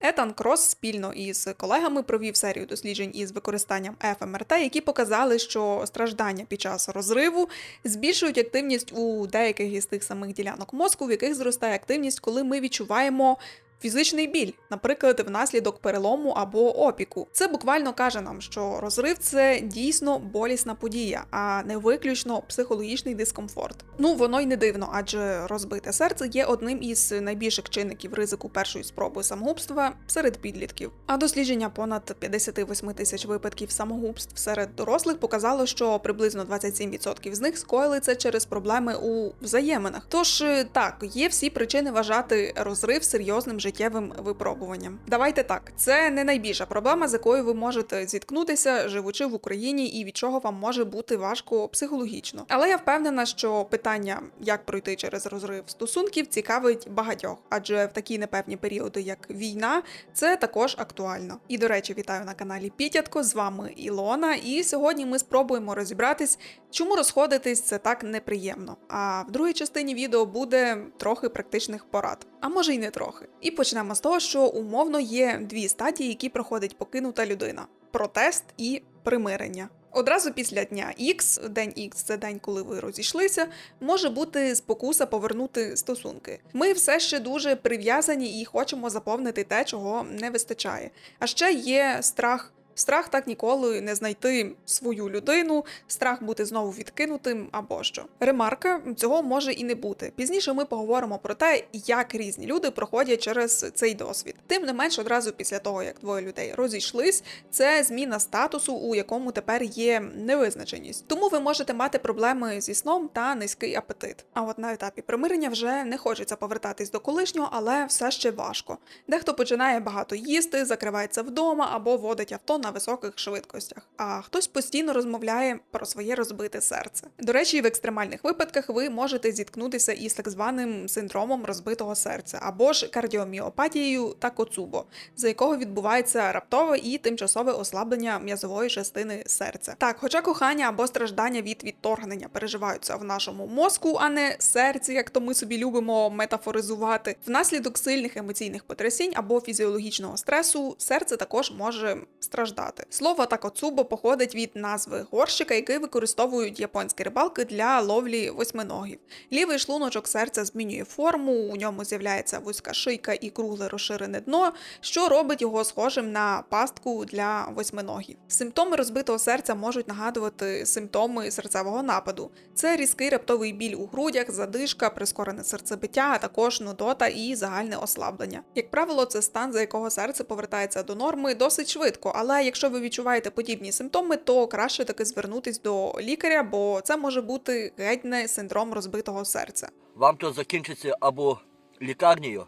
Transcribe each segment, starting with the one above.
Етан Крос спільно із колегами провів серію досліджень із використанням ФМРТ, які показали, що страждання під час розриву збільшують активність у деяких із тих самих ділянок мозку, в яких зростає активність, коли ми відчуваємо. Фізичний біль, наприклад, внаслідок перелому або опіку. Це буквально каже нам, що розрив це дійсно болісна подія, а не виключно психологічний дискомфорт. Ну воно й не дивно, адже розбите серце є одним із найбільших чинників ризику першої спроби самогубства серед підлітків. А дослідження понад 58 тисяч випадків самогубств серед дорослих показало, що приблизно 27% з них скоїли це через проблеми у взаєминах. Тож е, так, є всі причини вважати розрив серйозним життєвим випробуванням. Давайте так, це не найбільша проблема, з якою ви можете зіткнутися, живучи в Україні, і від чого вам може бути важко психологічно. Але я впевнена, що питання, як пройти через розрив стосунків, цікавить багатьох, адже в такі непевні періоди, як війна, це також актуально. І до речі, вітаю на каналі Пітятко. З вами Ілона. І сьогодні ми спробуємо розібратись, чому розходитись це так неприємно. А в другій частині відео буде трохи практичних порад, а може й не трохи. І почнемо з того, що умовно є дві стадії, які проходить покинута людина: протест і примирення. Одразу після дня X, день X – це день, коли ви розійшлися, може бути спокуса повернути стосунки. Ми все ще дуже прив'язані і хочемо заповнити те, чого не вистачає. А ще є страх. Страх так ніколи не знайти свою людину, страх бути знову відкинутим або що. Ремарка цього може і не бути. Пізніше ми поговоримо про те, як різні люди проходять через цей досвід. Тим не менш, одразу після того, як двоє людей розійшлись, це зміна статусу, у якому тепер є невизначеність. Тому ви можете мати проблеми зі сном та низький апетит. А от на етапі примирення вже не хочеться повертатись до колишнього, але все ще важко. Дехто починає багато їсти, закривається вдома або водить авто на високих швидкостях. А хтось постійно розмовляє про своє розбите серце. До речі, в екстремальних випадках ви можете зіткнутися із так званим синдромом розбитого серця або ж кардіоміопатією та коцубо, за якого відбувається раптове і тимчасове ослаблення м'язової частини серця. Так, хоча кохання або страждання від відторгнення переживаються в нашому мозку, а не серці, як то ми собі любимо метафоризувати, внаслідок сильних емоційних потрясінь або фізіологічного стресу, серце також може страждати. Слово такоцубо походить від назви горщика, який використовують японські рибалки для ловлі восьминогів. Лівий шлуночок серця змінює форму, у ньому з'являється вузька шийка і кругле розширене дно, що робить його схожим на пастку для восьминогів. Симптоми розбитого серця можуть нагадувати симптоми серцевого нападу. Це різкий раптовий біль у грудях, задишка, прискорене серцебиття, а також нудота і загальне ослаблення. Як правило, це стан, за якого серце повертається до норми досить швидко, але якщо ви відчуваєте подібні симптоми, то краще таки звернутись до лікаря, бо це може бути геть не синдром розбитого серця. Вам то закінчиться або лікарнею,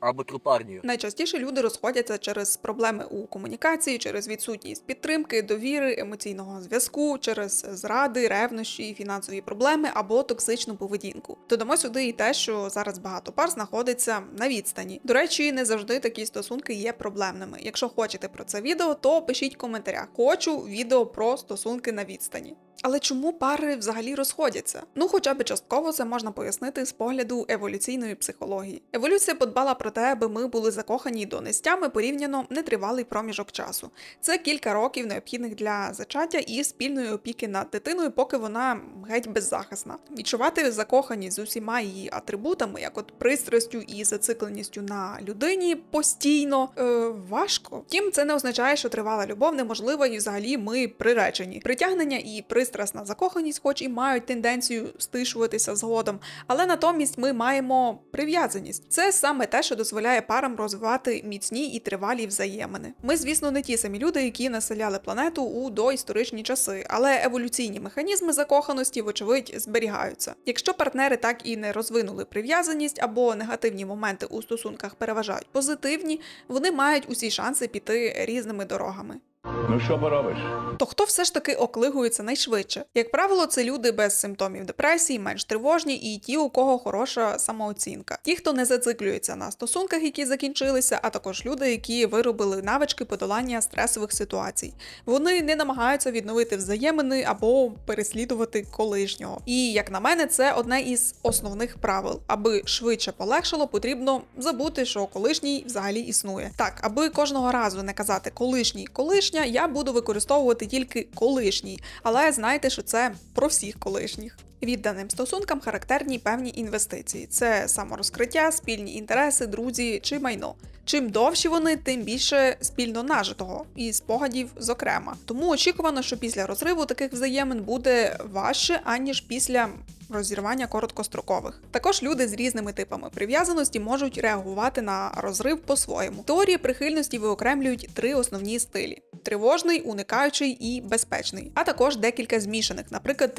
або трупарнею. Найчастіше люди розходяться через проблеми у комунікації, через відсутність підтримки, довіри, емоційного зв'язку, через зради, ревнощі, фінансові проблеми або токсичну поведінку. Додамо сюди і те, що зараз багато пар знаходиться на відстані. До речі, не завжди такі стосунки є проблемними. Якщо хочете про це відео, то пишіть в коментарях. Хочу відео про стосунки на відстані. Але чому пари взагалі розходяться? Ну, хоча б частково це можна пояснити з погляду еволюційної психології. Еволюція подбала про те, аби ми були закохані до нестями порівняно нетривалий проміжок часу. Це кілька років необхідних для зачаття і спільної опіки над дитиною, поки вона геть беззахисна. Відчувати закоханість з усіма її атрибутами, як от пристрастю і зацикленістю на людині постійно е, важко. Втім, це не означає, що тривала любов неможлива і взагалі ми приречені. Притягнення і пристрасна закоханість, хоч і мають тенденцію стишуватися згодом, але натомість ми маємо прив'язаність. Це саме те, що дозволяє парам розвивати міцні і тривалі взаємини. Ми, звісно, не ті самі люди, які населяли планету у доісторичні часи, але еволюційні механізми закоханості, вочевидь, зберігаються. Якщо партнери так і не розвинули прив'язаність або негативні моменти у стосунках переважають позитивні, вони мають усі шанси піти різними дорогами. Ну що поробиш? То хто все ж таки оклигується найшвидше? Як правило, це люди без симптомів депресії, менш тривожні і ті, у кого хороша самооцінка. Ті, хто не зациклюється на стосунках, які закінчилися, а також люди, які виробили навички подолання стресових ситуацій. Вони не намагаються відновити взаємини або переслідувати колишнього. І як на мене, це одне із основних правил. Аби швидше полегшало, потрібно забути, що колишній взагалі існує. Так, аби кожного разу не казати колишній колишня, я буду використовувати тільки колишній, але знайте, що це про всіх колишніх. Відданим стосункам характерні певні інвестиції: це саморозкриття, спільні інтереси, друзі чи майно. Чим довші вони, тим більше спільно нажитого і спогадів, зокрема. Тому очікувано, що після розриву таких взаємин буде важче аніж після. Розірвання короткострокових. Також люди з різними типами прив'язаності можуть реагувати на розрив по-своєму. Теорії прихильності виокремлюють три основні стилі: тривожний, уникаючий і безпечний, а також декілька змішаних, наприклад,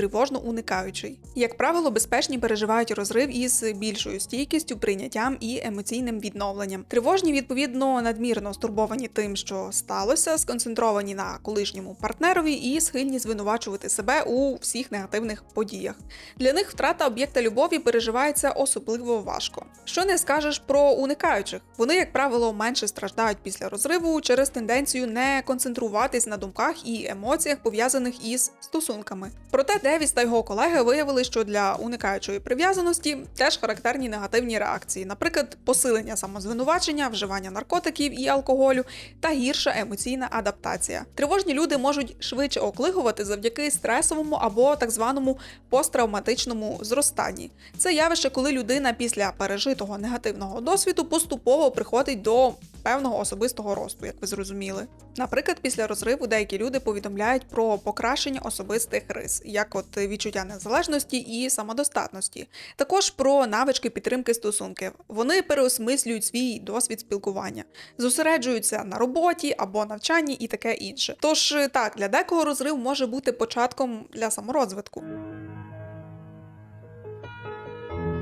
тривожно-уникаючий. Як правило, безпечні переживають розрив із більшою стійкістю, прийняттям і емоційним відновленням. Тривожні, відповідно, надмірно стурбовані тим, що сталося, сконцентровані на колишньому партнерові і схильні звинувачувати себе у всіх негативних подіях. Для них втрата об'єкта любові переживається особливо важко. Що не скажеш про уникаючих? Вони, як правило, менше страждають після розриву через тенденцію не концентруватись на думках і емоціях, пов'язаних із стосунками. Проте Девіс та його колеги виявили, що для уникаючої прив'язаності теж характерні негативні реакції, наприклад, посилення самозвинувачення, вживання наркотиків і алкоголю та гірша емоційна адаптація. Тривожні люди можуть швидше оклигувати завдяки стресовому або так званому посттравматичному зростанні. Це явище, коли людина після пережитого негативного досвіду поступово приходить до певного особистого росту, як ви зрозуміли. Наприклад, після розриву деякі люди повідомляють про покращення особистих рис, як от відчуття незалежності і самодостатності, також про навички підтримки стосунків. Вони переосмислюють свій досвід спілкування, зосереджуються на роботі або навчанні і таке інше. Тож так, для декого розрив може бути початком для саморозвитку.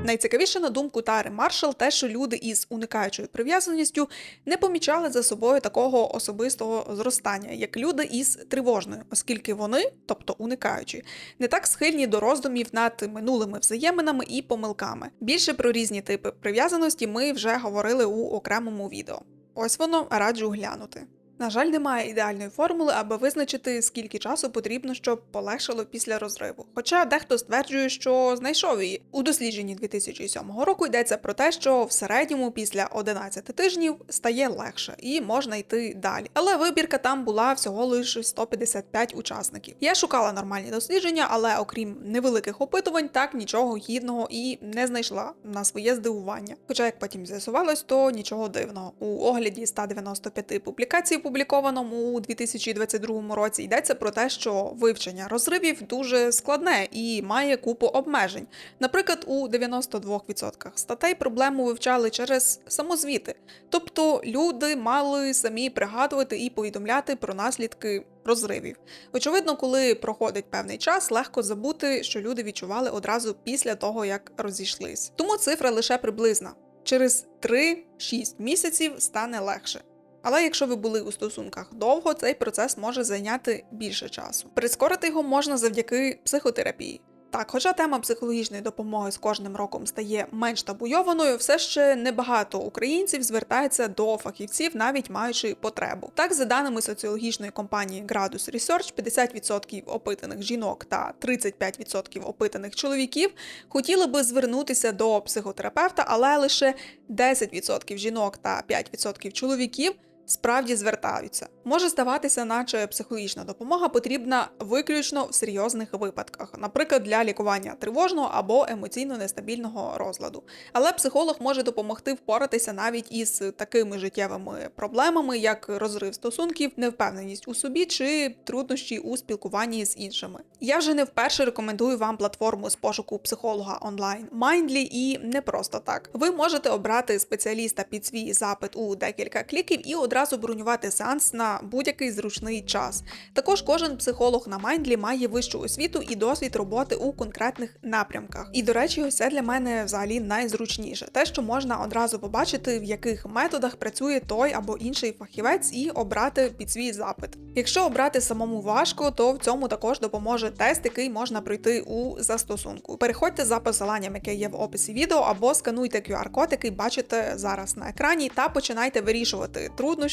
Найцікавіше на думку Тари Маршал те, що люди із уникаючою прив'язаністю не помічали за собою такого особистого зростання, як люди із тривожною, оскільки вони, тобто уникаючі, не так схильні до роздумів над минулими взаєминами і помилками. Більше про різні типи прив'язаності ми вже говорили у окремому відео. Ось воно раджу глянути. На жаль, немає ідеальної формули, аби визначити, скільки часу потрібно, щоб полегшало після розриву. Хоча дехто стверджує, що знайшов її. У дослідженні 2007 року йдеться про те, що в середньому після 11 тижнів стає легше і можна йти далі. Але вибірка там була всього лише 155 учасників. Я шукала нормальні дослідження, але окрім невеликих опитувань, так нічого гідного і не знайшла на своє здивування. Хоча, як потім з'ясувалось, то нічого дивного. У огляді 195 публікацій, опублікованому у 2022 році, йдеться про те, що вивчення розривів дуже складне і має купу обмежень. Наприклад, у 92% статей проблему вивчали через самозвіти, тобто люди мали самі пригадувати і повідомляти про наслідки. Розривів. Очевидно, коли проходить певний час, легко забути, що люди відчували одразу після того, як розійшлись. Тому цифра лише приблизна. Через 3-6 місяців стане легше. Але якщо ви були у стосунках довго, цей процес може зайняти більше часу. Прискорити його можна завдяки психотерапії. Так, хоча тема психологічної допомоги з кожним роком стає менш табуйованою, все ще небагато українців звертається до фахівців, навіть маючи потребу. Так, за даними соціологічної компанії Gradus Research, 50% опитаних жінок та 35% опитаних чоловіків хотіли би звернутися до психотерапевта, але лише 10% жінок та 5% чоловіків справді звертаються. Може здаватися, наче психологічна допомога потрібна виключно в серйозних випадках, наприклад, для лікування тривожного або емоційно нестабільного розладу. Але психолог може допомогти впоратися навіть із такими життєвими проблемами, як розрив стосунків, невпевненість у собі чи труднощі у спілкуванні з іншими. Я вже не вперше рекомендую вам платформу з пошуку психолога онлайн Mindly і не просто так. Ви можете обрати спеціаліста під свій запит у декілька кліків і одразу відразу бронювати сеанс на будь-який зручний час. Також кожен психолог на Майндлі має вищу освіту і досвід роботи у конкретних напрямках. І до речі, ось це для мене взагалі найзручніше, те, що можна одразу побачити, в яких методах працює той або інший фахівець, і обрати під свій запит. Якщо обрати самому важко, то в цьому також допоможе тест, який можна пройти у застосунку. Переходьте за посиланням, яке є в описі відео, або скануйте QR-код, який бачите зараз на екрані, та починайте вирішувати труднощі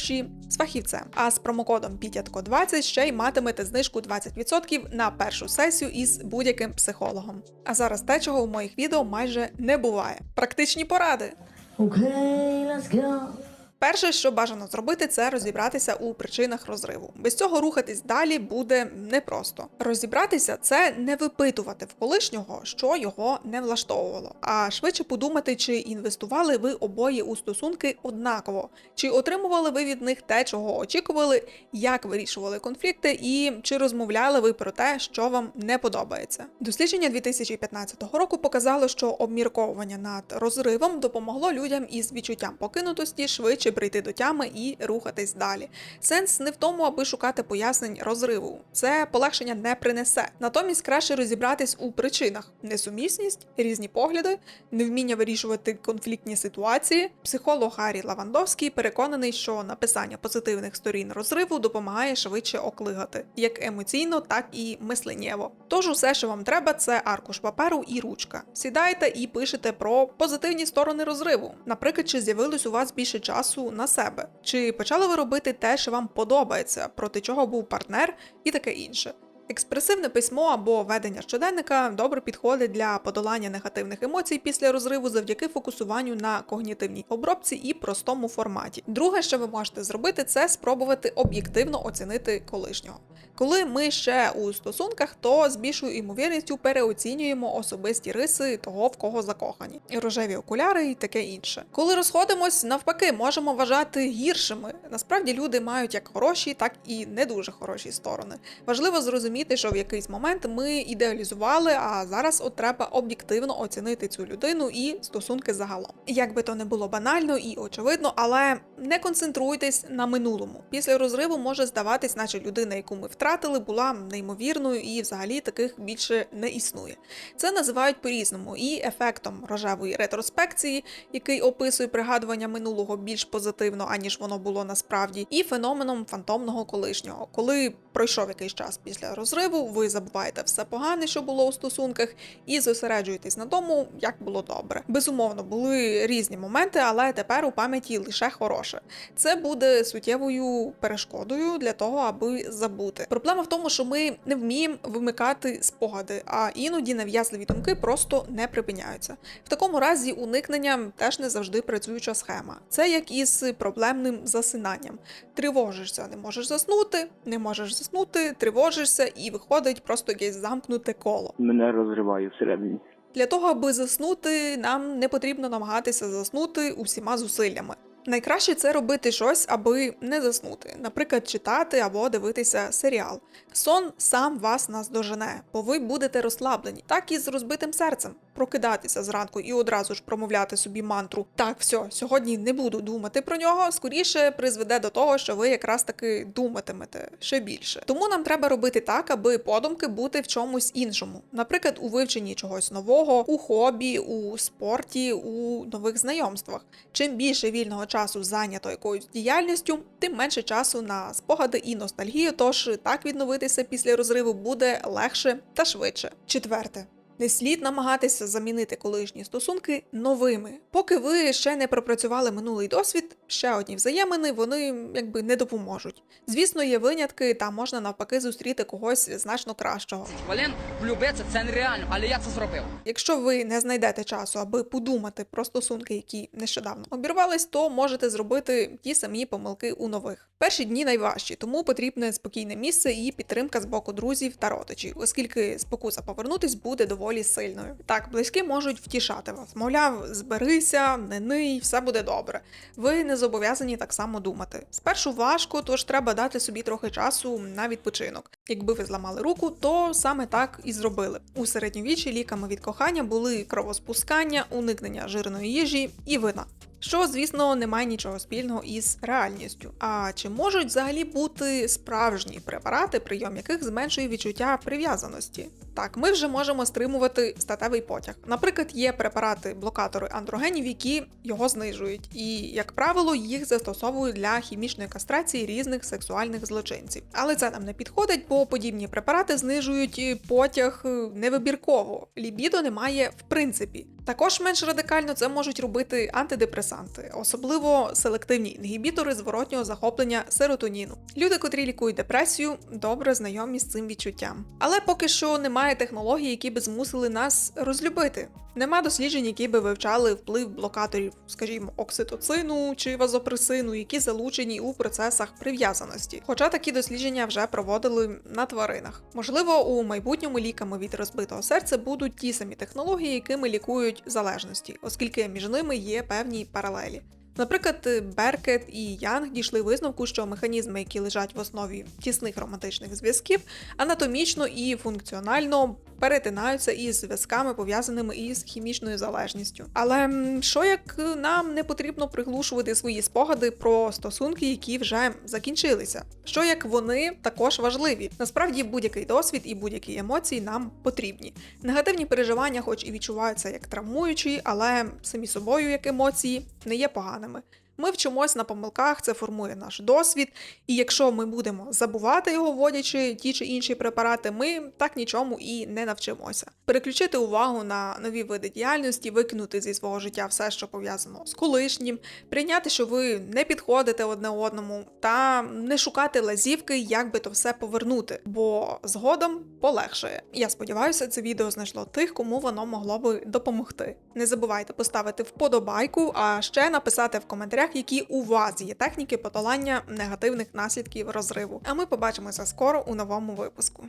з фахівцем. А з промокодом PITятко20 ще й матимете знижку 20% на першу сесію із будь-яким психологом. А зараз те, чого в моїх відео майже не буває. Практичні поради. Okay, let's go. Перше, що бажано зробити, це розібратися у причинах розриву. Без цього рухатись далі буде непросто. Розібратися це не випитувати в колишнього, що його не влаштовувало, а швидше подумати, чи інвестували ви обоє у стосунки однаково, чи отримували ви від них те, чого очікували, як вирішували конфлікти, і чи розмовляли ви про те, що вам не подобається. Дослідження 2015 року показало, що обмірковування над розривом допомогло людям із відчуттям покинутості швидше прийти до тями і рухатись далі. Сенс не в тому, аби шукати пояснень розриву. Це полегшення не принесе. Натомість краще розібратись у причинах: несумісність, різні погляди, невміння вирішувати конфліктні ситуації. Психолог Гаррі Лавандовський переконаний, що написання позитивних сторін розриву допомагає швидше оклигати, як емоційно, так і мисленнєво. Тож усе, що вам треба, це аркуш паперу і ручка. Сідайте і пишете про позитивні сторони розриву. Наприклад, чи з'явилось у вас більше часу на себе, чи почали ви робити те, що вам подобається, проти чого був партнер, і таке інше. Експресивне письмо або ведення щоденника добре підходить для подолання негативних емоцій після розриву завдяки фокусуванню на когнітивній обробці і простому форматі. Друге, що ви можете зробити, це спробувати об'єктивно оцінити колишнього. Коли ми ще у стосунках, то з більшою ймовірністю переоцінюємо особисті риси того, в кого закохані, рожеві окуляри і таке інше. Коли розходимось, навпаки, можемо вважати гіршими. Насправді люди мають як хороші, так і не дуже хороші сторони. Важливо зрозуміти, що в якийсь момент ми ідеалізували, а зараз от треба об'єктивно оцінити цю людину і стосунки загалом. Як би то не було банально і очевидно, але не концентруйтесь на минулому. Після розриву може здаватись, наче людина, яку ми втратили, була неймовірною і взагалі таких більше не існує. Це називають по-різному і ефектом рожевої ретроспекції, який описує пригадування минулого більш позитивно, аніж воно було насправді, і феноменом фантомного колишнього, коли пройшов якийсь час після розриву, ви забуваєте все погане, що було у стосунках, і зосереджуєтесь на тому, як було добре. Безумовно, були різні моменти, але тепер у пам'яті лише хороше. Це буде суттєвою перешкодою для того, аби забути. Проблема в тому, що ми не вміємо вимикати спогади, а іноді нав'язливі думки просто не припиняються. В такому разі уникнення теж не завжди працююча схема. Це як із проблемним засинанням. Тривожишся, не можеш заснути, не можеш заснути, тривожишся, і виходить просто якесь замкнуте коло. мене розриває всередині. Для того, аби заснути, нам не потрібно намагатися заснути усіма зусиллями. Найкраще це робити щось, аби не заснути, наприклад, читати або дивитися серіал. Сон сам вас наздожене, бо ви будете розслаблені, так і з розбитим серцем. Прокидатися зранку і одразу ж промовляти собі мантру так, все, сьогодні не буду думати про нього. Скоріше призведе до того, що ви якраз таки думатимете ще більше. Тому нам треба робити так, аби подумки бути в чомусь іншому, наприклад, у вивченні чогось нового, у хобі, у спорті, у нових знайомствах. Чим більше вільного часу зайнято якоюсь діяльністю, тим менше часу на спогади і ностальгію. Тож так відновитися після розриву буде легше та швидше. Четверте. Не слід намагатися замінити колишні стосунки новими. Поки ви ще не пропрацювали минулий досвід, ще одні взаємини вони якби не допоможуть. Звісно, є винятки, та можна навпаки зустріти когось значно кращого. хвилин влюбитися це нереально, але я це зробив. Якщо ви не знайдете часу, аби подумати про стосунки, які нещодавно обірвались, то можете зробити ті самі помилки у нових. Перші дні найважчі, тому потрібне спокійне місце і підтримка з боку друзів та родичів, оскільки спокуса повернутись буде доволі сильною. Так, близькі можуть втішати вас, мовляв, зберися, не ний, все буде добре. Ви не зобов'язані так само думати. Спершу важко, тож треба дати собі трохи часу на відпочинок. Якби ви зламали руку, то саме так і зробили. У середньовіччі ліками від кохання були кровоспускання, уникнення жирної їжі і вина. Що, звісно, не має нічого спільного із реальністю. А чи можуть взагалі бути справжні препарати, прийом яких зменшує відчуття прив'язаності? Так, ми вже можемо стримувати статевий потяг. Наприклад, є препарати-блокатори андрогенів, які його знижують, і, як правило, їх застосовують для хімічної кастрації різних сексуальних злочинців. Але це нам не підходить, бо подібні препарати знижують потяг невибірково. Лібідо немає в принципі. Також менш радикально це можуть робити антидепресанти, особливо селективні інгібітори зворотнього захоплення серотоніну. Люди, котрі лікують депресію, добре знайомі з цим відчуттям. Але поки що немає технологій, які би змусили нас розлюбити. Нема досліджень, які би вивчали вплив блокаторів, скажімо, окситоцину чи вазопресину, які залучені у процесах прив'язаності. Хоча такі дослідження вже проводили на тваринах. Можливо, у майбутньому ліками від розбитого серця будуть ті самі технології, якими лікують залежності, оскільки між ними є певні паралелі. Наприклад, Беркет і Янг дійшли висновку, що механізми, які лежать в основі тісних романтичних зв'язків, анатомічно і функціонально перетинаються із зв'язками, пов'язаними із хімічною залежністю. Але що як нам не потрібно приглушувати свої спогади про стосунки, які вже закінчилися? Що як вони також важливі? Насправді будь-який досвід і будь-які емоції нам потрібні. Негативні переживання, хоч і відчуваються як травмуючі, але самі собою як емоції не є поганими. Ми вчимось на помилках, це формує наш досвід, і якщо ми будемо забувати його, вводячи ті чи інші препарати, ми так нічому і не навчимося. Переключити увагу на нові види діяльності, викинути зі свого життя все, що пов'язано з колишнім, прийняти, що ви не підходите одне одному, та не шукати лазівки, як би то все повернути, бо згодом полегшає. Я сподіваюся, це відео знайшло тих, кому воно могло би допомогти. Не забувайте поставити вподобайку, а ще написати в коментарях, які у вас є техніки подолання негативних наслідків розриву. А ми побачимося скоро у новому випуску.